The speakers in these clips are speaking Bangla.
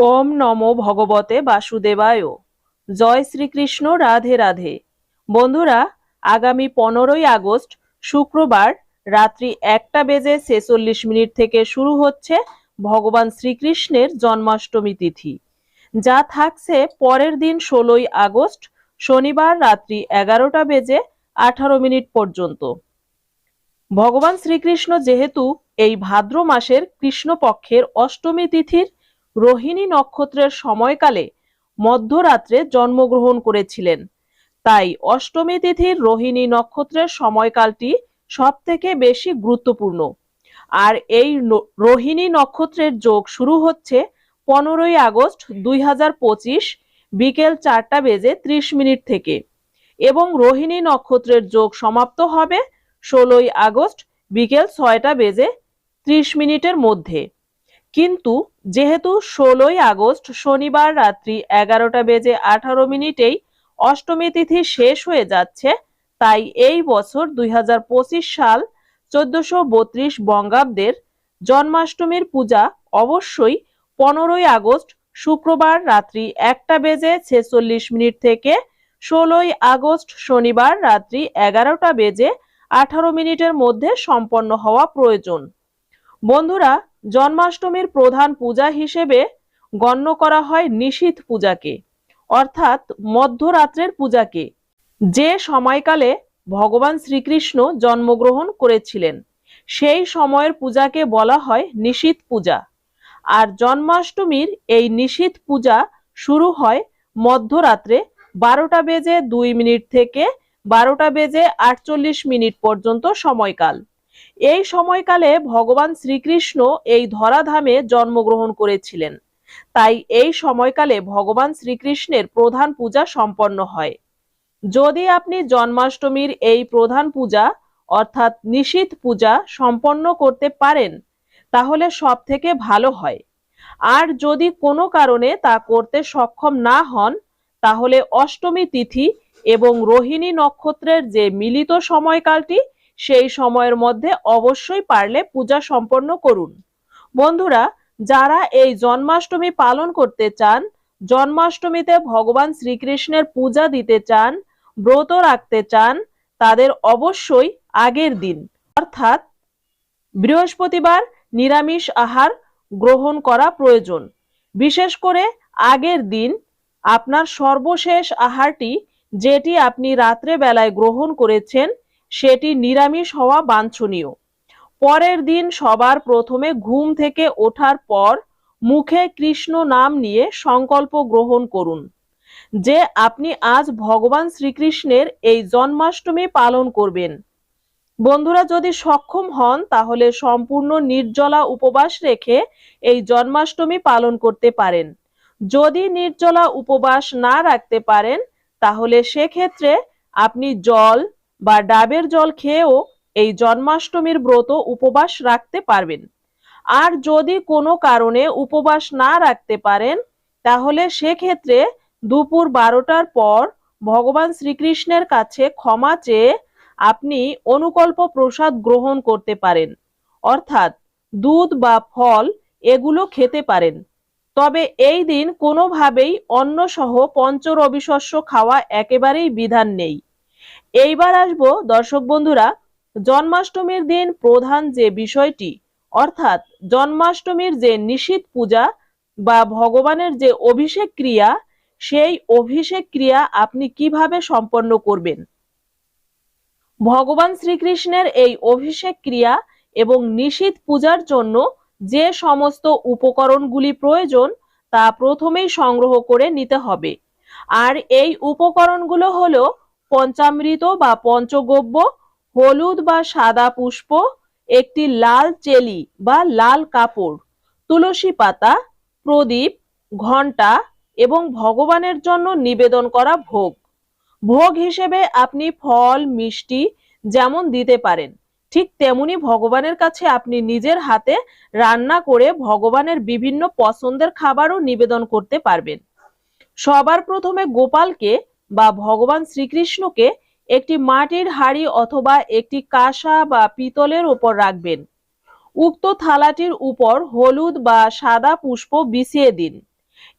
ওম নমো ভগবতে বাসুদেবায়। জয় শ্রীকৃষ্ণ, রাধে রাধে। বন্ধুরা, আগামী পনেরোই আগস্ট, শুক্রবার, রাত্রি একটা বেজে ছেচল্লিশ মিনিট থেকে শুরু হচ্ছে ভগবান শ্রীকৃষ্ণের জন্মাষ্টমী তিথি। যা থাকছে পরের দিন ষোলোই আগস্ট, শনিবার রাত্রি এগারোটা বেজে আঠারো মিনিট পর্যন্ত। ভগবান শ্রীকৃষ্ণ যেহেতু এই ভাদ্র মাসের কৃষ্ণপক্ষের অষ্টমী তিথির রোহিণী নক্ষত্রের সময়কালে মধ্যরাত্রে জন্মগ্রহণ করেছিলেন। তাই অষ্টমী তিথির রোহিণী নক্ষত্রের সময়কালটি সব থেকে বেশি গুরুত্বপূর্ণ। আর এই রোহিণী নক্ষত্রের যোগ শুরু হচ্ছে পনেরোই আগস্ট দুই হাজার পঁচিশ বিকেল চারটা বেজে ত্রিশ মিনিট থেকে। এবং রোহিণী নক্ষত্রের যোগ সমাপ্ত হবে ষোলোই আগস্ট বিকেল ছয়টা বেজে ত্রিশ মিনিটের মধ্যে। কিন্তু যেহেতু ষোলোই আগস্ট শনিবার রাত্রি এগারোটা বেজে আঠারো মিনিটেই অষ্টমী তিথি শেষ হয়ে যাচ্ছে, তাই এই বছর দুই হাজার পঁচিশ সাল চোদ্দশো বত্রিশ বঙ্গাব্দের জন্মাষ্টমীর পূজা অবশ্যই পনেরোই আগস্ট শুক্রবার রাত্রি একটা বেজে ছেচল্লিশ মিনিট থেকে ষোলোই আগস্ট শনিবার রাত্রি এগারোটা বেজে আঠারো মিনিটের মধ্যে সম্পন্ন হওয়া প্রয়োজন। বন্ধুরা জন্মাষ্টমীর প্রধান পূজা হিসেবে গণ্য করা হয় নিশীথ পূজাকে, অর্থাৎ মধ্যরাত্রের পূজাকে। যে সময়কালে ভগবান শ্রীকৃষ্ণ জন্মগ্রহণ করেছিলেন, সেই সময়ের পূজাকে বলা হয় নিশীথ পূজা। আর জন্মাষ্টমীর এই নিশীথ পূজা শুরু হয় মধ্যরাত্রে বারোটা বেজে দুই মিনিট থেকে বারোটা বেজে আটচল্লিশ মিনিট পর্যন্ত সময়কাল। এই সময়কালে ভগবান শ্রীকৃষ্ণ এই ধরাধামে জন্মগ্রহণ করেছিলেন। তাই এই সময়কালে ভগবান শ্রীকৃষ্ণের প্রধান পূজা সম্পন্ন হয়। যদি আপনি জন্মাষ্টমীর এই প্রধান পূজা, অর্থাৎ নিশীথ পূজা সম্পন্ন করতে পারেন, তাহলে সব থেকে ভালো হয়। আর যদি কোনো কারণে তা করতে সক্ষম না হন, তাহলে অষ্টমী তিথি এবং রোহিণী নক্ষত্রের যে মিলিত সময়কালটি সেই সময়ের মধ্যে অবশ্যই পারলে পূজা সম্পন্ন করুন। বন্ধুরা, যারা এই জন্মাষ্টমী পালন করতে চান, জন্মাষ্টমীতে ভগবান শ্রীকৃষ্ণের পূজা দিতে চান, ব্রত রাখতে চান, তাদের অবশ্যই আগের দিন, অর্থাৎ বৃহস্পতিবার নিরামিষ আহার গ্রহণ করা প্রয়োজন। বিশেষ করে আগের দিন আপনার সর্বশেষ আহারটি, যেটি আপনি রাত্রে বেলায় গ্রহণ করেছেন সেটি নিরামিষ হওয়া বাঞ্ছনীয়। পরের দিন সবার প্রথমে ঘুম থেকে ওঠার পর মুখে কৃষ্ণ নাম নিয়ে সংকল্প গ্রহণ করুন, যে আপনি আজ ভগবান শ্রীকৃষ্ণের এই জন্মাষ্টমী পালন করবেন। বন্ধুরা, যদি সক্ষম হন, তাহলে সম্পূর্ণ নির্জলা উপবাস রেখে এই জন্মাষ্টমী পালন করতে পারেন। যদি নির্জলা উপবাস না রাখতে পারেন, তাহলে সেক্ষেত্রে আপনি জল বা ডাবের জল খেয়েও এই জন্মাষ্টমীর ব্রত উপবাস রাখতে পারবেন। আর যদি কোনো কারণে উপবাস না রাখতে পারেন, তাহলে সেক্ষেত্রে দুপুর বারোটার পর ভগবান শ্রীকৃষ্ণের কাছে ক্ষমা চেয়ে আপনি অনুকল্প প্রসাদ গ্রহণ করতে পারেন। অর্থাৎ দুধ বা ফল এগুলো খেতে পারেন। তবে এই দিন কোনোভাবেই অন্ন সহ পঞ্চরবিশস্য খাওয়া একেবারেই বিধান নেই। এইবার আসব, দর্শক বন্ধুরা, জন্মাষ্টমীর দিন প্রধান যে বিষয়টি, অর্থাৎ জন্মাষ্টমীর যে নিশীথ পূজা বা ভগবানের যে অভিষেক ক্রিয়া, সেই অভিষেক ক্রিয়া আপনি কীভাবে সম্পন্ন করবেন? ভগবান শ্রীকৃষ্ণের এই অভিষেক ক্রিয়া এবং নিশীথ পূজার জন্য যে সমস্ত উপকরণগুলি প্রয়োজন, তা প্রথমেই সংগ্রহ করে নিতে হবে। আর এই উপকরণগুলো হলো পঞ্চামৃত বা পঞ্চগব্য, হলুদ বা সাদা পুষ্প, একটি লাল চেলি বা লাল কাপড়, তুলসী পাতা, প্রদীপ, ঘণ্টা এবং ভগবানের জন্য নিবেদন করা ভোগ। ভোগ হিসেবে আপনি ফল, মিষ্টি যেমন দিতে পারেন, ঠিক তেমনি ভগবানের কাছে আপনি নিজের হাতে রান্না করে ভগবানের বিভিন্ন পছন্দের খাবারও নিবেদন করতে পারবেন। সবার প্রথমে গোপালকে বা ভগবান শ্রীকৃষ্ণকে একটি মাটির হাঁড়ি অথবা একটি কাঁসা বা পিতলের উপর রাখবেন। উক্ত থালাটির উপর হলুদ বা সাদা পুষ্প বিছিয়ে দিন।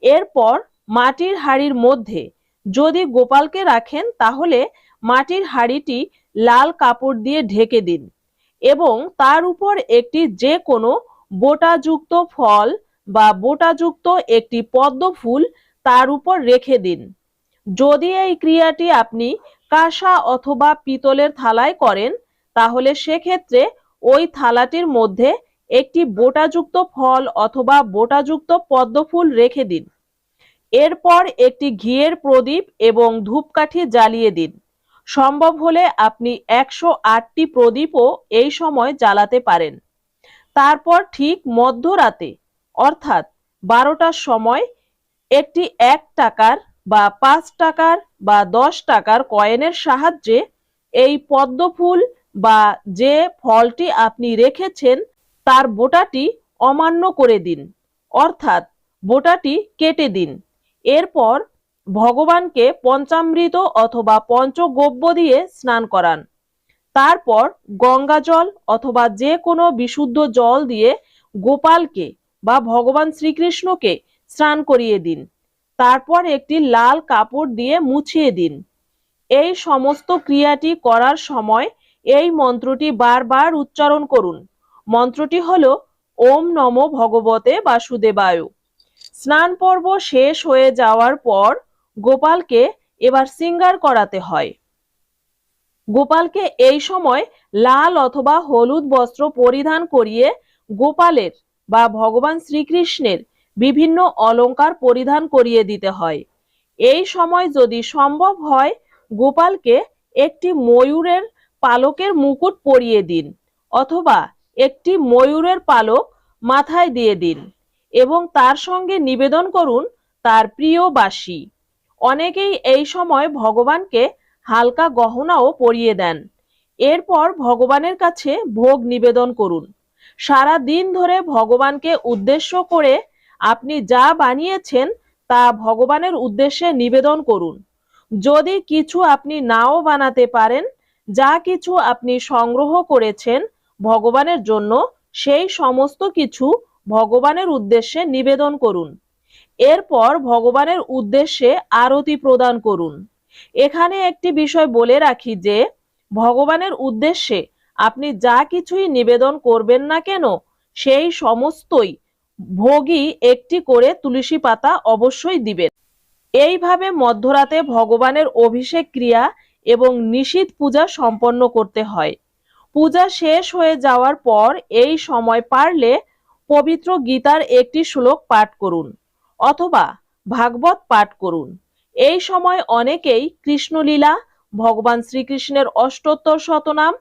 এরপর মাটির হাঁড়ির মধ্যে যদি গোপালকে রাখেন, তাহলে মাটির হাঁড়িটি লাল কাপড় দিয়ে ঢেকে দিন এবং তার উপর একটি যে কোনো বোটাযুক্ত ফল বা বোটাযুক্ত একটি পদ্ম ফুল তার উপর রেখে দিন। যদি এই ক্রিয়াটি আপনি কাঁসা অথবা পিতলের থালায় করেন, তাহলে সেক্ষেত্রে ওই থালাটির মধ্যে একটি বোটাযুক্ত ফল অথবা বোটাযুক্ত পদ্ম ফুল রেখে দিন। এরপর একটি ঘিয়ের প্রদীপ এবং ধূপকাঠি জ্বালিয়ে দিন। সম্ভব হলে আপনি একশো আটটি প্রদীপও এই সময় জ্বালাতে পারেন। তারপর ঠিক মধ্যরাতে, অর্থাৎ বারোটার সময়, একটি এক টাকার বা পাঁচ টাকার বা দশ টাকার কয়েনের সাহায্যে এই পদ্ম ফুল বা যে ফলটি আপনি রেখেছেন, তার বোটাটি অমান্য করে দিন। অর্থাৎ বোটাটি কেটে দিন। এরপর ভগবানকে পঞ্চামৃত অথবা পঞ্চগব্য দিয়ে স্নান করান। তারপর গঙ্গা জল অথবা যে কোনো বিশুদ্ধ জল দিয়ে গোপালকে বা ভগবান শ্রীকৃষ্ণকে স্নান করিয়ে দিন। তারপর একটি লাল কাপড় দিয়ে মুছিয়ে দিন। এই সমস্ত ক্রিয়াটি করার সময় এই মন্ত্রটি বারবার উচ্চারণ করুন। মন্ত্রটি হল, ওম নম ভগবতে বাসুদেবায়। স্নান পর্ব শেষ হয়ে যাওয়ার পর গোপালকে এবার সিঙ্গার করাতে হয়। গোপালকে এই সময় লাল অথবা হলুদ বস্ত্র পরিধান করিয়ে গোপালের বা ভগবান শ্রীকৃষ্ণের বিভিন্ন অলংকার পরিধান করিয়ে দিতে হয়। এই সময় যদি সম্ভব হয়, গোপালকে একটি ময়ূরের পালকের মুকুট পরিয়ে দিন অথবা একটি ময়ূরের পালক মাথায় দিয়ে দিন এবং তার সঙ্গে নিবেদন করুন তার প্রিয় বাসী। অনেকেই এই সময় ভগবানকে হালকা গহনাও পরিয়ে দেন। এরপর ভগবানের কাছে ভোগ নিবেদন করুন। সারা দিন ধরে ভগবানকে উদ্দেশ্য করে আপনি যা বানিয়েছেন তা ভগবানের উদ্দেশ্যে নিবেদন করুন। যদি কিছু আপনি নাও বানাতে পারেন, যা কিছু আপনি সংগ্রহ করেছেন ভগবানের জন্য, সেই সমস্ত কিছু ভগবানের উদ্দেশ্যে নিবেদন করুন। এরপর ভগবানের উদ্দেশ্যে আরতি প্রদান করুন। এখানে একটি বিষয় বলে রাখি যে, ভগবানের উদ্দেশ্যে আপনি যা কিছুই নিবেদন করবেন না কেন, সেই সমস্তই ভোগী একটি করে তুলসী পাতা অবশ্যই দিবেন। এইভাবে মধ্যরাতে ভগবানের অভিষেক ক্রিয়া এবং নিশীত পূজা সম্পন্ন করতে হয়। পূজা শেষ হয়ে যাওয়ার পর এই সময় পারলে পবিত্র গীতার একটি শ্লোক পাঠ করুন অথবা ভাগবত পাঠ করুন। এই সময় অনেকেই কৃষ্ণলীলা, ভগবান শ্রীকৃষ্ণের অষ্টোত্তর শতনাম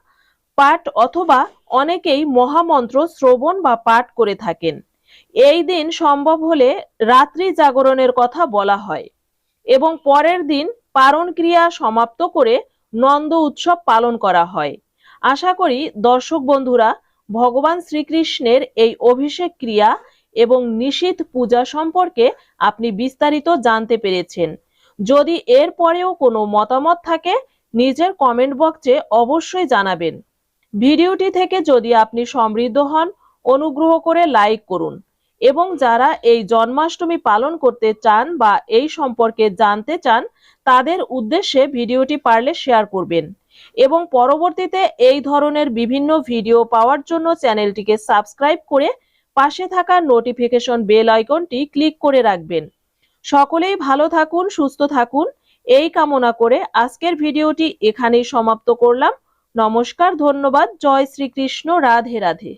পাঠ অথবা অনেকেই মহামন্ত্র শ্রবণ বা পাঠ করে থাকেন। এই দিন সম্ভব হলে রাত্রি জাগরণের কথা বলা হয় এবং পরের দিন পারণ ক্রিয়া সমাপ্ত করে নন্দ উৎসব পালন করা হয়। আশা করি দর্শক বন্ধুরা, ভগবান শ্রীকৃষ্ণের এই অভিষেক ক্রিয়া এবং নিশীথ পূজা সম্পর্কে আপনি বিস্তারিত জানতে পেরেছেন। যদি এর পরেও কোনো মতামত থাকে, নিজের কমেন্ট বক্সে অবশ্যই জানাবেন। ভিডিওটি থেকে যদি আপনি সমৃদ্ধ হন অনুগ্রহ করে লাইক করুন। এবং যারা এই জন্মাষ্টমী পালন করতে চান বা এই সম্পর্কে জানতে চান, তাদের উদ্দেশ্যে ভিডিওটি পারলে শেয়ার করবেন। এবং পরবর্তীতে এই ধরনের বিভিন্ন ভিডিও পাওয়ার জন্য চ্যানেলটিকে সাবস্ক্রাইব করে পাশে থাকা নোটিফিকেশন বেল আইকনটি ক্লিক করে রাখবেন। সকলেই ভালো থাকুন, সুস্থ থাকুন। এই কামনা করে আজকের ভিডিওটি এখানেই সমাপ্ত করলাম। নমস্কার, ধন্যবাদ। জয় শ্রীকৃষ্ণ। রাধে রাধে।